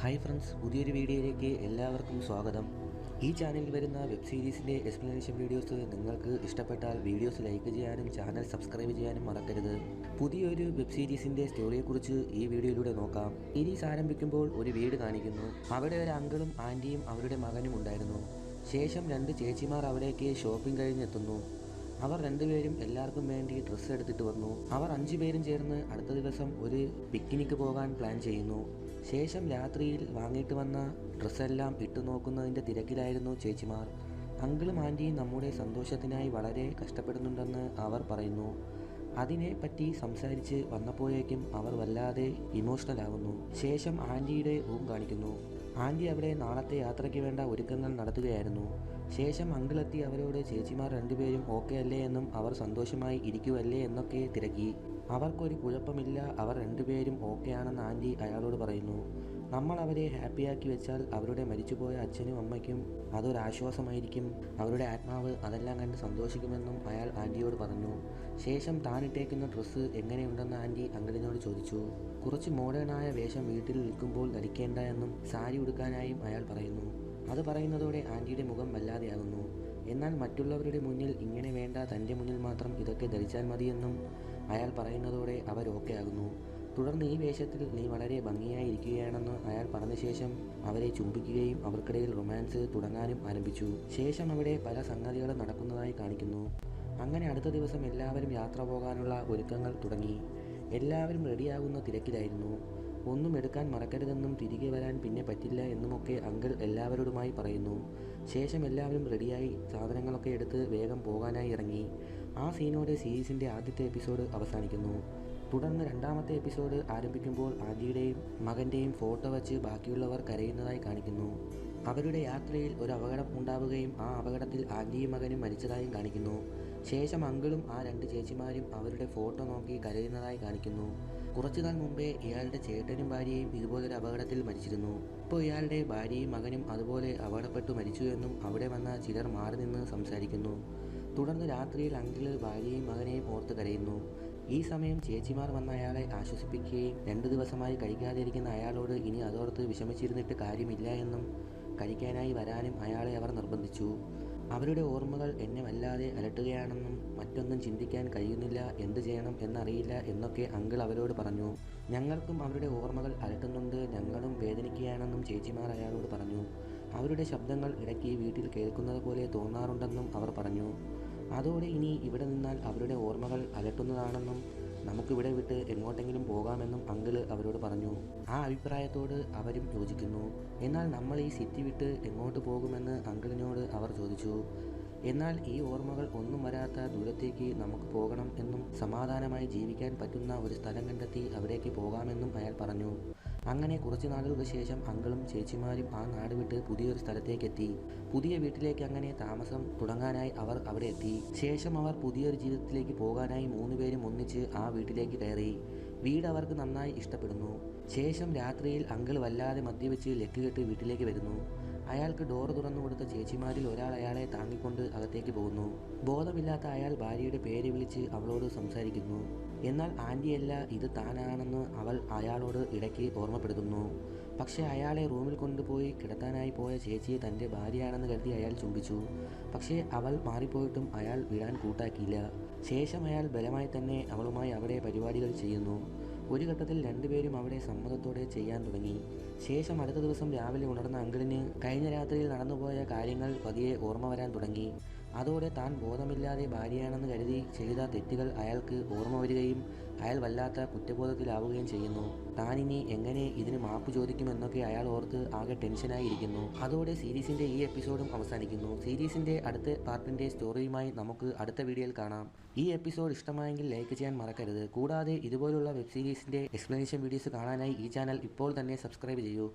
Hi friends പുതിയൊരു വീഡിയോയിലേക്ക് എല്ലാവർക്കും സ്വാഗതം. ഈ ചാനലിൽ വരുന്ന വെബ് സീരീസിന്റെ എക്സ്പ്ലനേഷൻ വീഡിയോസ് നിങ്ങൾക്ക് ഇഷ്ടപ്പെട്ടാൽ വീഡിയോസ് ലൈക്ക് ചെയ്യാനും ചാനൽ സബ്സ്ക്രൈബ് ചെയ്യാനും മറക്കരുത്. പുതിയൊരു വെബ് സീരീസിന്റെ സ്റ്റോറിയെക്കുറിച്ച് ഈ വീഡിയോയിലൂടെ നോക്കാം. സീരീസ് ആരംഭിക്കുമ്പോൾ ഒരു വീട് കാണിക്കുന്നു. അവിടെ ഒരു അങ്കിളും ആന്റിയും അവരുടെ മകനും ഉണ്ടായിരുന്നു. ശേഷം രണ്ട് ചേച്ചിമാർ അവിടേക്ക് ഷോപ്പിംഗ് കഴിഞ്ഞെത്തുന്നു. അവർ രണ്ടുപേരും എല്ലാവർക്കും വേണ്ടി ഡ്രസ്സ് എടുത്തിട്ട് വന്നു. അവർ അഞ്ചു പേരും ചേർന്ന് അടുത്ത ദിവസം ഒരു പിക്നിക്ക് പോകാൻ പ്ലാൻ ചെയ്യുന്നു. ശേഷം രാത്രിയിൽ വാങ്ങിയിട്ട് വന്ന ഡ്രസ്സെല്ലാം ഇട്ടു നോക്കുന്നതിന്റെ തിരക്കിലായിരുന്നു ചേച്ചിമാർ. അങ്കിളും ആന്റിയും നമ്മുടെ സന്തോഷത്തിനായി വളരെ കഷ്ടപ്പെടുന്നുണ്ടെന്ന് അവർ പറയുന്നു. അതിനെപ്പറ്റി സംസാരിച്ച് വന്നപ്പോഴേക്കും അവർ വല്ലാതെ ഇമോഷണൽ ആകുന്നു ശേഷം ആന്റിയുടെ റൂം കാണിക്കുന്നു. ആന്റി അവിടെ നാളത്തെ യാത്രയ്ക്ക് വേണ്ട ഒരുക്കങ്ങൾ നടത്തുകയായിരുന്നു. ശേഷം അങ്കിളെത്തി അവരോട് ചേച്ചിമാർ രണ്ടുപേരും ഓക്കെ അല്ലേ? എന്നും അവർ സന്തോഷമായി ഇരിക്കുവല്ലേ എന്നൊക്കെ തിരക്കി. അവർക്കൊരു കുഴപ്പമില്ല അവർ രണ്ടുപേരും ഓക്കെ ആണെന്ന് ആന്റി അയാളോട് പറയുന്നു. നമ്മൾ അവരെ ഹാപ്പിയാക്കി വെച്ചാൽ അവരുടെ മരിച്ചുപോയ അച്ഛനും അമ്മയ്ക്കും അതൊരാശ്വാസമായിരിക്കും. അവരുടെ ആത്മാവ് അതെല്ലാം കണ്ട് സന്തോഷിക്കുമെന്നും അയാൾ ആന്റിയോട് പറഞ്ഞു. ശേഷം താനിട്ടേക്കുന്ന ഡ്രസ്സ് എങ്ങനെയുണ്ടെന്ന് ആന്റി അങ്കിളിനോട് ചോദിച്ചു. കുറച്ച് മോഡേണായ വേഷം വീട്ടിൽ നിൽക്കുമ്പോൾ ധരിക്കേണ്ട എന്നും സാരി ഉടുക്കാനായും അയാൾ പറയുന്നു. അത് പറയുന്നതോടെ ആന്റിയുടെ മുഖം വല്ലാതെയാകുന്നു. എന്നാൽ മറ്റുള്ളവരുടെ മുന്നിൽ ഇങ്ങനെ വേണ്ട തന്റെ മുന്നിൽ മാത്രം ഇതൊക്കെ ധരിച്ചാൽ മതിയെന്നും അയാൾ പറയുന്നതോടെ അവർ ഓക്കെ ആകുന്നു. തുടർന്ന് ഈ വേഷത്തിൽ നീ വളരെ ഭംഗിയായി ഇരിക്കുകയാണെന്ന് അയാൾ പറഞ്ഞ ശേഷം അവരെ ചുംബിക്കുകയും അവർക്കിടയിൽ റൊമാൻസ് തുടങ്ങാനും ആരംഭിച്ചു. ശേഷം അവിടെ പല സംഗതികളും നടക്കുന്നതായി കാണിക്കുന്നു. അങ്ങനെ അടുത്ത ദിവസം എല്ലാവരും യാത്ര പോകാനുള്ള ഒരുക്കങ്ങൾ തുടങ്ങി. എല്ലാവരും റെഡിയാകുന്ന തിരക്കിലായിരുന്നു. ഒന്നും എടുക്കാൻ മറക്കരുതെന്നും തിരികെ വരാൻ പിന്നെ പറ്റില്ല എന്നുമൊക്കെ അങ്കിൾ എല്ലാവരോടുമായി പറയുന്നു. ശേഷം എല്ലാവരും റെഡിയായി സാധനങ്ങളൊക്കെ എടുത്ത് വേഗം പോകാനായി ഇറങ്ങി. ആ സീനോടെ സീരീസിന്റെ ആദ്യത്തെ എപ്പിസോഡ് അവസാനിക്കുന്നു. തുടർന്ന് രണ്ടാമത്തെ എപ്പിസോഡ് ആരംഭിക്കുമ്പോൾ ആന്റിയുടെയും മകന്റെയും ഫോട്ടോ വച്ച് ബാക്കിയുള്ളവർ കരയുന്നതായി കാണിക്കുന്നു. അവരുടെ യാത്രയിൽ ഒരു അപകടം ഉണ്ടാവുകയും ആ അപകടത്തിൽ ആന്റിയും മകനും മരിച്ചതായും കാണിക്കുന്നു. ശേഷം അങ്കിളും ആ രണ്ട് ചേച്ചിമാരും അവരുടെ ഫോട്ടോ നോക്കി കരയുന്നതായി കാണിക്കുന്നു. കുറച്ചുനാൾ മുമ്പേ ഇയാളുടെ ചേട്ടനും ഭാര്യയും ഇതുപോലൊരു അപകടത്തിൽ മരിച്ചിരുന്നു. ഇപ്പോൾ ഇയാളുടെ ഭാര്യയും മകനും അതുപോലെ അപകടപ്പെട്ടു മരിച്ചു എന്നും അവിടെ വന്ന ചിലർ മാറി നിന്ന് സംസാരിക്കുന്നു. തുടർന്ന് രാത്രിയിൽ അങ്കിൾ ഭാര്യയും മകനെയും ഓർത്ത് കരയുന്നു. ഈ സമയം ചേച്ചിമാർ വന്ന അയാളെ ആശ്വസിപ്പിക്കുകയും രണ്ടു ദിവസമായി കഴിക്കാതിരിക്കുന്ന അയാളോട് ഇനി അതോർത്ത് വിഷമിച്ചിരുന്നിട്ട് കാര്യമില്ല എന്നും കഴിക്കാനായി വരാനും അയാളെ അവർ നിർബന്ധിച്ചു. അവരുടെ ഓർമ്മകൾ എന്നെ വല്ലാതെ അലട്ടുകയാണെന്നും മറ്റൊന്നും ചിന്തിക്കാൻ കഴിയുന്നില്ല എന്ത് ചെയ്യണം എന്നറിയില്ല എന്നൊക്കെ അങ്കിൾ അവരോട് പറഞ്ഞു. ഞങ്ങൾക്കും അവരുടെ ഓർമ്മകൾ അലട്ടുന്നുണ്ട് ഞങ്ങളും വേദനിക്കുകയാണെന്നും ചേച്ചിമാർ അയാളോട് പറഞ്ഞു. അവരുടെ ശബ്ദങ്ങൾ ഇടയ്ക്ക് വീട്ടിൽ കേൾക്കുന്നത് പോലെ തോന്നാറുണ്ടെന്നും അവർ പറഞ്ഞു. അതോടെ ഇനി ഇവിടെ നിന്നാൽ അവരുടെ ഓർമ്മകൾ അലട്ടുന്നതാണെന്നും നമുക്കിവിടെ വിട്ട് എങ്ങോട്ടെങ്കിലും പോകാമെന്നും അങ്കിൾ അവരോട് പറഞ്ഞു. ആ അഭിപ്രായത്തോട് അവരും യോജിക്കുന്നു. എന്നാൽ നമ്മൾ ഈ സിറ്റി വിട്ട് എങ്ങോട്ട് പോകുമെന്ന് അങ്കിളിനോട് അവർ ചോദിച്ചു. എന്നാൽ ഈ ഓർമ്മകൾ ഒന്നും വരാത്ത ദൂരത്തേക്ക് നമുക്ക് പോകണം എന്നും സമാധാനമായി ജീവിക്കാൻ പറ്റുന്ന ഒരു സ്ഥലം കണ്ടെത്തി അവിടേക്ക് പോകാമെന്നും അയാൾ പറഞ്ഞു. അങ്ങനെ കുറച്ച് നാളുകൾക്ക് ശേഷം അങ്കളും ചേച്ചിമാരും ആ നാട് വിട്ട് പുതിയൊരു സ്ഥലത്തേക്കെത്തി പുതിയ വീട്ടിലേക്ക് അങ്ങനെ താമസം തുടങ്ങാനായി അവർ അവിടെ എത്തി. ശേഷം അവർ പുതിയൊരു ജീവിതത്തിലേക്ക് പോകാനായി മൂന്നുപേരും ഒന്നിച്ച് ആ വീട്ടിലേക്ക് കയറി. വീട് അവർക്ക് നന്നായി ഇഷ്ടപ്പെടുന്നു. ശേഷം രാത്രിയിൽ അങ്കിൾ വല്ലാതെ മദ്യവെച്ച് ലക്കുകെട്ട് വീട്ടിലേക്ക് വരുന്നു. അയാൾക്ക് ഡോർ തുറന്നു കൊടുത്ത ചേച്ചിമാരിൽ ഒരാൾ അയാളെ താങ്ങിക്കൊണ്ട് അകത്തേക്ക് പോകുന്നു. ബോധമില്ലാത്ത അയാൾ ഭാര്യയുടെ പേര് വിളിച്ച് അവളോട് സംസാരിക്കുന്നു. എന്നാൽ ആന്റിയല്ല ഇത് താനാണെന്ന് അവൾ അയാളോട് ഇടയ്ക്ക് ഓർമ്മപ്പെടുത്തുന്നു. പക്ഷേ അയാളെ റൂമിൽ കൊണ്ടുപോയി കിടത്താനായി പോയ ചേച്ചിയെ തന്റെ ഭാര്യയാണെന്ന് കരുതി അയാൾ ചുംബിച്ചു. പക്ഷേ അവൾ മാറിപ്പോയിട്ടും അയാൾ വിടാൻ കൂട്ടാക്കിയില്ല. ശേഷം അയാൾ ബലമായി തന്നെ അവളുമായി അവിടെ പരിപാടികൾ ചെയ്യുന്നു. ഒരു ഘട്ടത്തിൽ രണ്ടുപേരും അവിടെ സമ്മതത്തോടെ ചെയ്യാൻ തുടങ്ങി. ശേഷം അടുത്ത ദിവസം രാവിലെ ഉണർന്ന അങ്കിളിന് കഴിഞ്ഞ രാത്രിയിൽ നടന്നുപോയ കാര്യങ്ങൾ പതിയെ ഓർമ്മ വരാൻ തുടങ്ങി. അതോടെ താൻ ബോധമില്ലാതെ ഭാര്യയാണെന്ന് കരുതി ചെയ്ത തെറ്റുകൾ അയാൾക്ക് ഓർമ്മ വരികയും അയാൾ വല്ലാത്ത കുറ്റബോധത്തിലാവുകയും ചെയ്യുന്നു. താനിനി എങ്ങനെ ഇതിന് മാപ്പ് ചോദിക്കുമെന്നൊക്കെ അയാൾ ഓർത്ത് ആകെ ടെൻഷനായി ഇരിക്കുന്നു. അതോടെ സീരീസിന്റെ ഈ എപ്പിസോഡും അവസാനിക്കുന്നു. സീരീസിന്റെ അടുത്ത പാർട്ടിന്റെ സ്റ്റോറിയുമായി നമുക്ക് അടുത്ത വീഡിയോയിൽ കാണാം. ഈ എപ്പിസോഡ് ഇഷ്ടമായെങ്കിൽ ലൈക്ക് ചെയ്യാൻ മറക്കരുത്. കൂടാതെ ഇതുപോലുള്ള വെബ് സീരീസിന്റെ എക്സ്പ്ലനേഷൻ വീഡിയോസ് കാണാനായി ഈ ചാനൽ ഇപ്പോൾ തന്നെ സബ്സ്ക്രൈബ് ചെയ്യൂ.